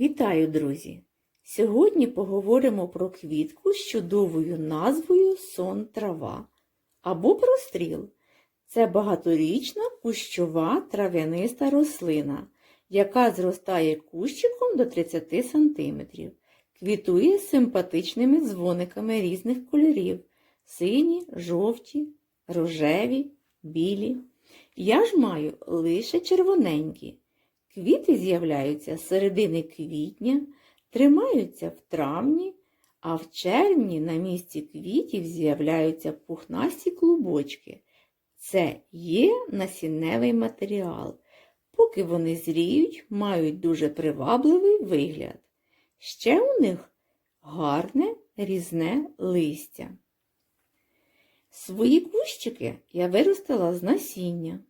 Вітаю, друзі! Сьогодні поговоримо про квітку з чудовою назвою сон трава або простріл. Це багаторічна кущова трав'яниста рослина, яка зростає кущиком до 30 см. Квітує симпатичними дзвониками різних кольорів сині, жовті, рожеві, білі. Я ж маю лише червоненькі. Квіти з'являються з середини квітня, тримаються в травні, а в червні на місці квітів з'являються пухнасті клубочки. Це є насінневий матеріал. Поки вони зріють, мають дуже привабливий вигляд. Ще у них гарне різне листя. Свої кущики я виростила з насіння.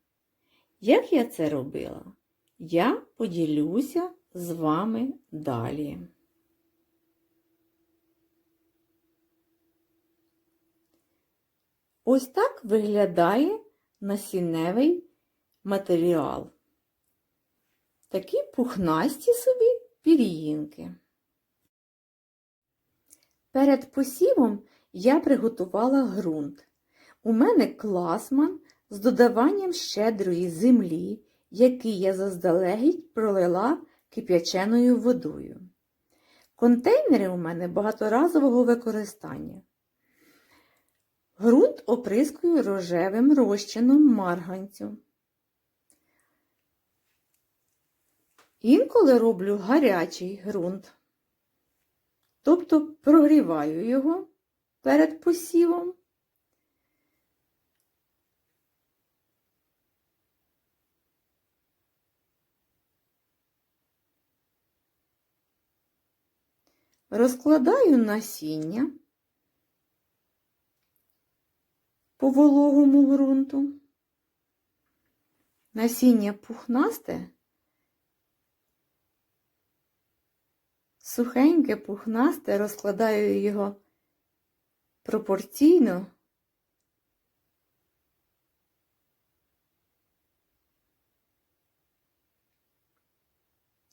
Як я це робила? Я поділюся з вами далі. Ось так виглядає насінневий матеріал. Такі пухнасті собі пір'їнки. Перед посівом я приготувала ґрунт. У мене класман з додаванням щедрої землі, який я заздалегідь пролила кип'яченою водою. Контейнери у мене багаторазового використання. Грунт оприскую рожевим розчином марганцю. Інколи роблю гарячий ґрунт, тобто прогріваю його перед посівом. Розкладаю насіння по вологому ґрунту. Насіння пухнасте, сухеньке, пухнасте, розкладаю його пропорційно.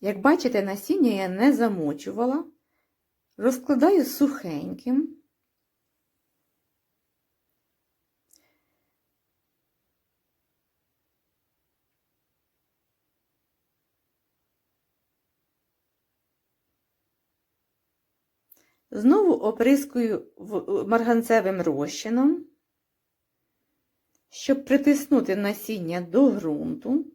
Як бачите, насіння я не замочувала, розкладаю сухеньким. Знову оприскую марганцевим розчином, щоб притиснути насіння до ґрунту.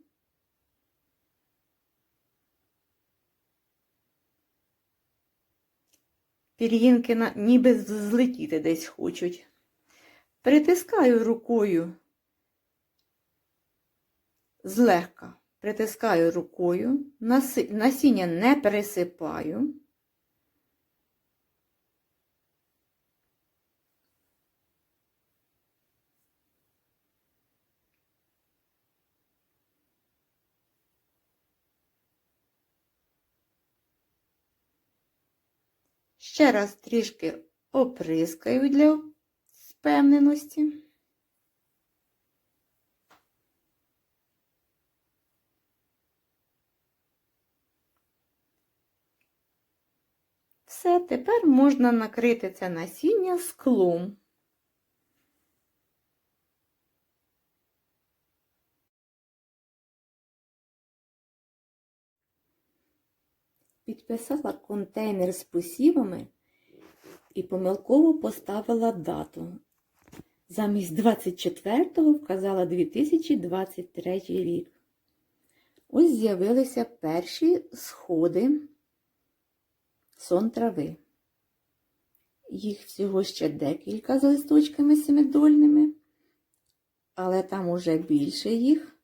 Пір'їнки ніби злетіти десь хочуть. Притискаю рукою, злегка притискаю рукою, насіння не пересипаю. Ще раз трішки оприскаю для впевненості. Все, тепер можна накрити це насіння склом. Підписала контейнер з посівами і помилково поставила дату. Замість 24-го вказала 2023 рік. Ось з'явилися перші сходи сон трави. Їх всього ще декілька з листочками семидольними, але там уже більше їх.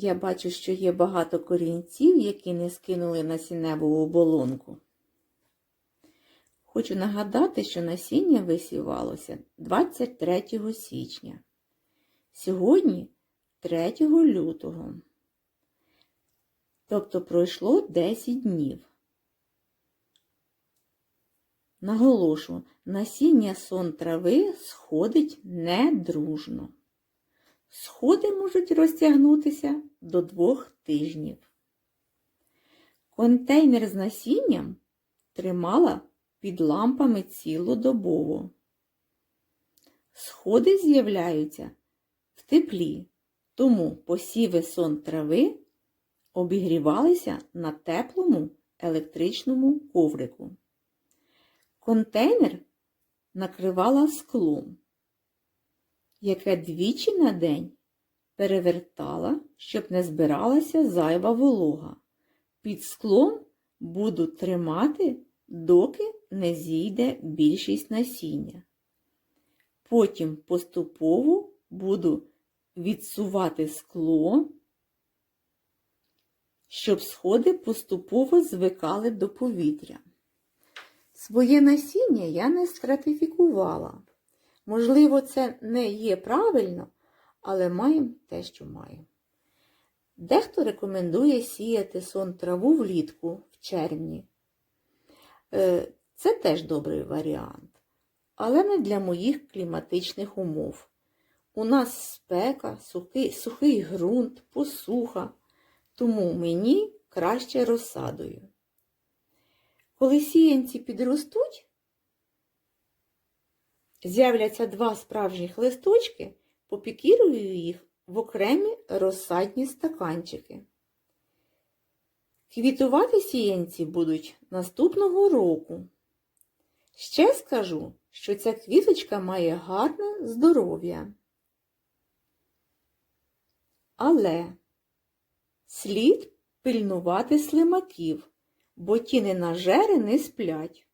Я бачу, що є багато корінців, які не скинули насінневу оболонку. Хочу нагадати, що насіння висівалося 23 січня. Сьогодні 3 лютого. Тобто пройшло 10 днів. Наголошу, насіння сон трави сходить недружно. Сходи можуть розтягнутися до двох тижнів. Контейнер з насінням тримала під лампами цілодобово. Сходи з'являються в теплі, тому посіви сон трави обігрівалися на теплому електричному коврику. Контейнер накривала склом, яке двічі на день перевертала, щоб не збиралася зайва волога. Під склом буду тримати, доки не зійде більшість насіння. Потім поступово буду відсувати скло, щоб сходи поступово звикали до повітря. Своє насіння я не стратифікувала. Можливо, це не є правильно, але маємо те, що маємо. Дехто рекомендує сіяти сон траву влітку в червні. Е, Це теж добрий варіант, але не для моїх кліматичних умов. У нас спека, сухий, сухий ґрунт, посуха, тому мені краще розсадою. Коли сіянці підростуть, з'являться два справжніх листочки, попікірую їх в окремі розсадні стаканчики. Квітувати сіянці будуть наступного року. Ще скажу, що ця квіточка має гарне здоров'я. Але слід пильнувати слимаків, бо ті ненажери не сплять.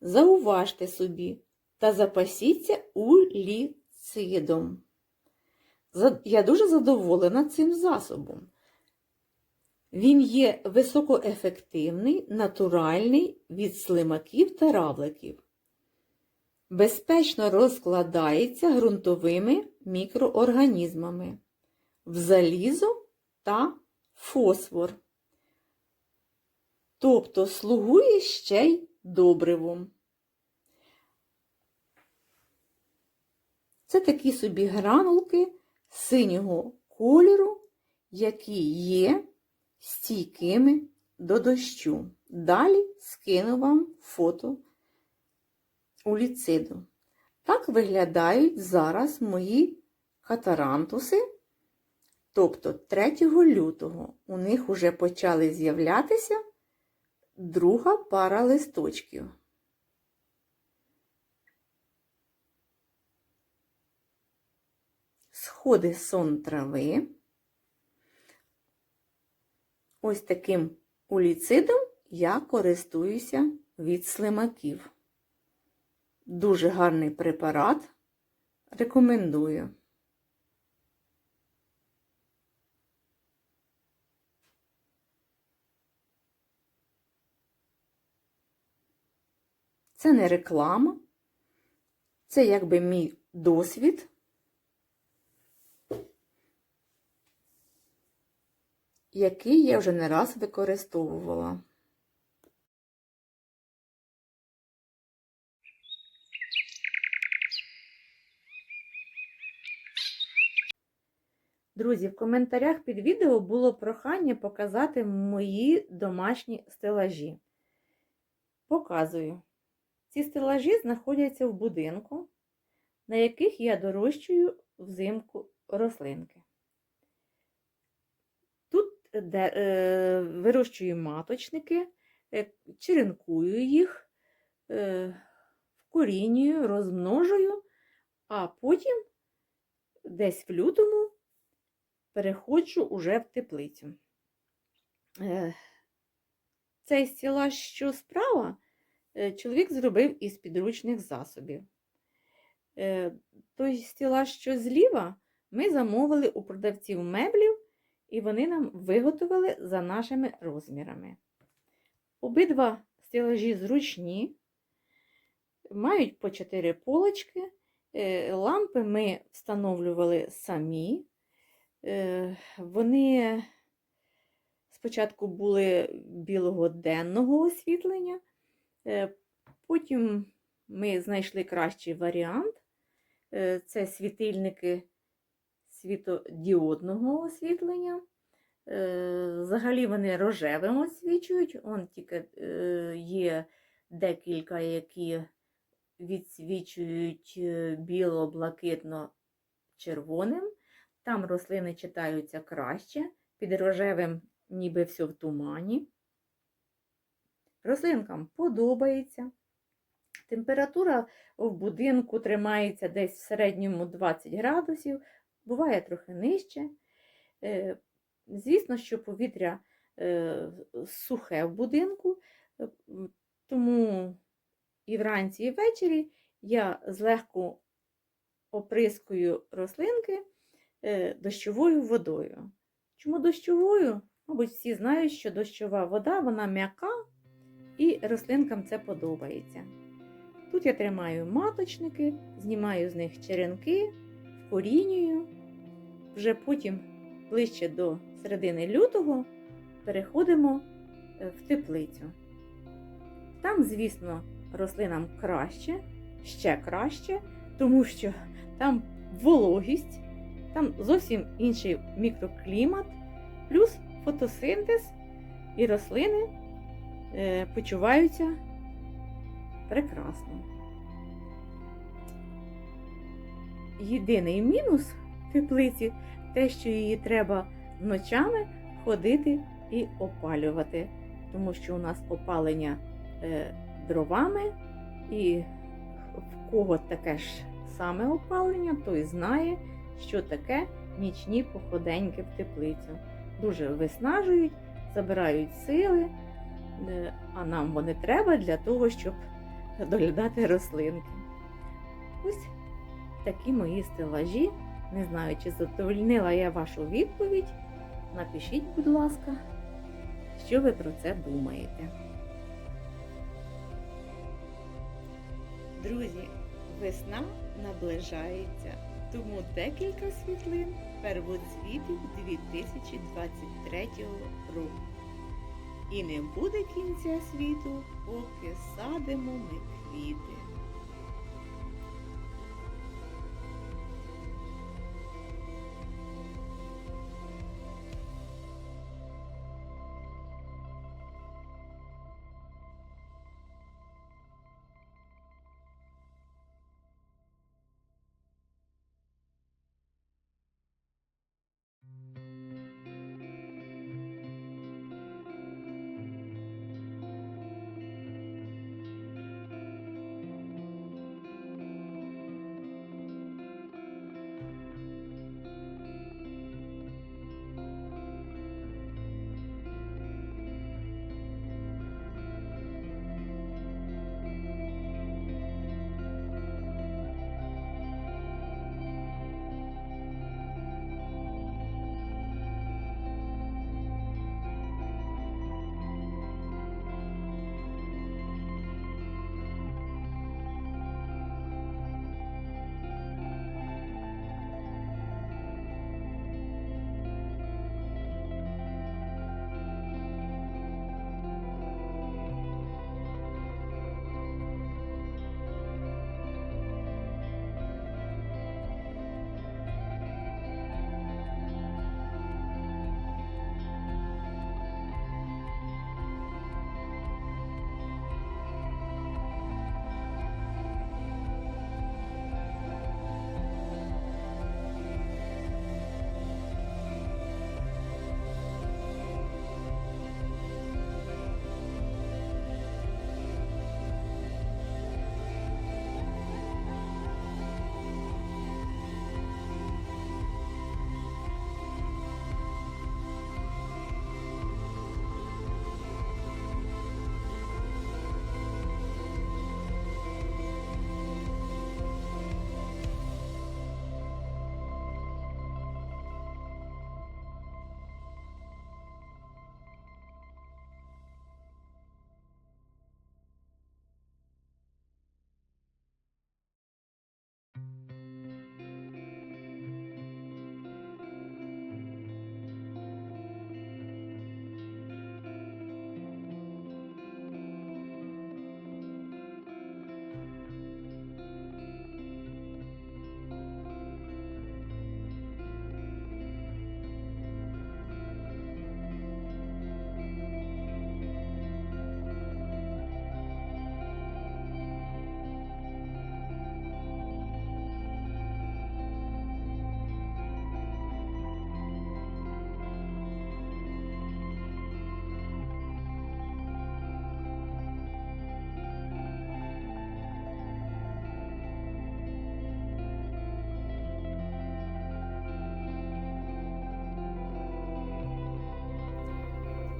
Зауважте собі та запасіться уліцидом. Я дуже задоволена цим засобом. Він є високоефективний, натуральний від слимаків та равликів. Безпечно розкладається ґрунтовими мікроорганізмами в залізо та фосфор. Тобто слугує ще й добривом. Це такі собі гранулки синього кольору, які є стійкими до дощу. Далі скину вам фото уліциду. Так виглядають зараз мої катарантуси. Тобто 3 лютого у них вже почали з'являтися друга пара листочків. Сходи сон трави. Ось таким уліцидом я користуюся від слимаків. Дуже гарний препарат. Рекомендую. Це не реклама, це якби мій досвід. Який я вже не раз використовувала. Друзі, в коментарях під відео було прохання показати мої домашні стелажі. Показую. Ці стелажі знаходяться в будинку, на яких я дорощую взимку рослинки. Де, е, вирощую маточники, е, черенкую їх, е, вкорінюю, розмножую, а потім десь в лютому переходжу уже в теплицю. Е, цей стілаж, що справа, е, чоловік зробив із підручних засобів. Е, той стілаж, що зліва, ми замовили у продавців меблів, і вони нам виготовили за нашими розмірами. Обидва стелажі зручні, мають по 4 полочки. Е, лампи ми встановлювали самі. Е, Вони спочатку були білого денного освітлення, е, потім ми знайшли кращий варіант. Це світильники світодіодного освітлення. Е, Взагалі вони рожевим освічують. Он тільки е, є декілька, які відсвічують е, біло-блакитно-червоним. Там рослини читаються краще, під рожевим ніби все в тумані. Рослинкам подобається. Температура в будинку тримається десь в середньому 20 градусів, буває трохи нижче. Е, Звісно, що повітря е, сухе в будинку, е, тому і вранці, і ввечері я злегку оприскую рослинки дощовою водою. Чому дощовою? Мабуть, всі знають, що дощова вода вона м'яка, і рослинкам це подобається. Тут я тримаю маточники, знімаю з них черенки, вкорінюю. Вже потім, ближче до середини лютого, переходимо е, в теплицю. Там, звісно, рослинам краще, ще краще, тому що там вологість, там зовсім інший мікроклімат, плюс фотосинтез, і рослини е, почуваються прекрасно. Єдиний мінус теплиці те, що її треба ночами ходити і опалювати, тому що у нас опалення е, дровами, і в кого таке ж саме опалення, той знає, що таке нічні походеньки в теплицю. Дуже виснажують, забирають сили, е, а нам вони треба для того, щоб доглядати рослинки. Ось такі мої стелажі. Не знаю, чи задовольнила я вашу відповідь. Напишіть, будь ласка, що ви про це думаєте. Друзі, весна наближається, тому декілька світлин первоцвітів 2023 року. І не буде кінця світу, поки садимо ми квіти.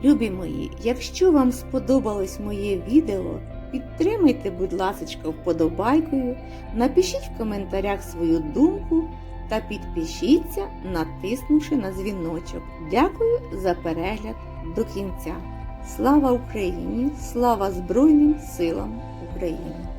Любі мої, якщо вам сподобалось моє відео, підтримайте, будь ласка, вподобайкою, напишіть в коментарях свою думку та підпишіться, натиснувши на дзвіночок. Дякую за перегляд до кінця. Слава Україні! Слава Збройним силам України!